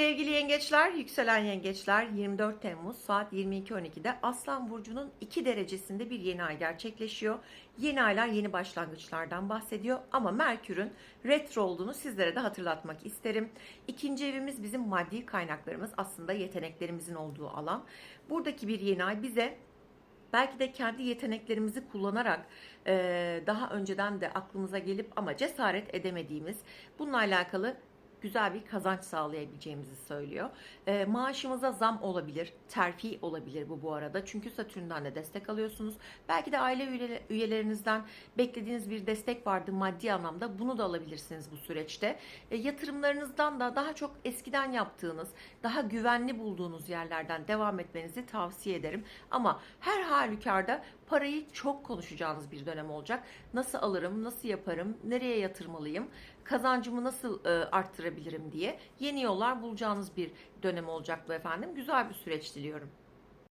Sevgili yengeçler, yükselen yengeçler 24 Temmuz saat 22.12'de Aslan Burcu'nun 2 derecesinde bir yeni ay gerçekleşiyor. Yeni aylar yeni başlangıçlardan bahsediyor ama Merkür'ün retro olduğunu sizlere de hatırlatmak isterim. İkinci evimiz bizim maddi kaynaklarımız aslında yeteneklerimizin olduğu alan. Buradaki bir yeni ay bize belki de kendi yeteneklerimizi kullanarak daha önceden de aklımıza gelip ama cesaret edemediğimiz bununla alakalı güzel bir kazanç sağlayabileceğimizi söylüyor. Eee, maaşımıza zam olabilir, terfi olabilir bu bu arada. Çünkü Satürn'den de destek alıyorsunuz. Belki de aile üye- üyelerinizden beklediğiniz bir destek vardı maddi anlamda. Bunu da alabilirsiniz bu süreçte. E, yatırımlarınızdan da daha çok eskiden yaptığınız, daha güvenli bulduğunuz yerlerden devam etmenizi tavsiye ederim. Ama her halükarda parayı çok konuşacağınız bir dönem olacak. Nasıl alırım, nasıl yaparım, nereye yatırmalıyım, kazancımı nasıl e, arttırabilirim diye yeni yollar bulacağınız bir dönem olacak bu efendim. Güzel bir süreç diliyorum.